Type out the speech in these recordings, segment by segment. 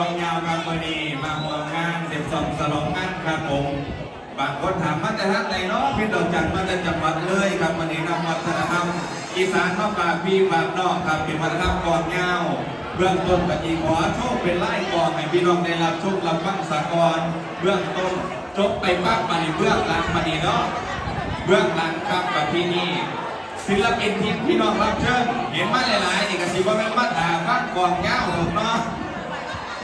องยาวครับวันนี้มาห่วงงานเสิบสองสลองงานครับผมบางคนถามมาแต่ท่านไหนเนาะพี่ดอกจันทร์มาแต่จังหวัดเลยครับวันนี้นำวัฒนธรรมอีสานมาฝากพี่ฝากนองครับเป็นวัฒนธรรมกองยาวเบื้องต้นกับอีขอโชคเป็นไล่กองให้พี่น้องได้รับโชครับฟังสากรเบื้องต้นจบไปปั๊บมาในเบื้องหลังมานีเนาะเบื้องหลังครับกับที่นี่ศิลปินที่พี่น้องรับเชิญเห็นมาหลายๆนี่กสิว่าเป็นมาถา กองเงาถูกเนาะ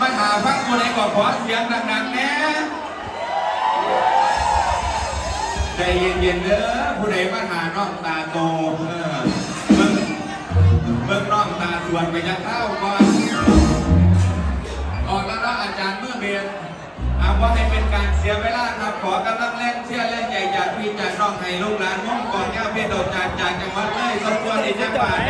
มาถาฟังคนไหนก็ขอเสียงดังๆแน่ใจเย็นๆเด้อผู้ใดมาถาน้องตาโตเออเบิ่งเบิ่งน้องตาสวนไปจะเข้าก่อนออกแล้วเนาะอาจารย์เมื่อเบียนอาว่าให้เป็นการเสียเวลาครับขอกำลังแรงเชื่อแรงใหญ่จากพี่จากน้องให้ลูกหลานม่งก่อนแก้วเพชรดอกจานจากจังหวัดเลยสมควรในจังหวัดนะครับ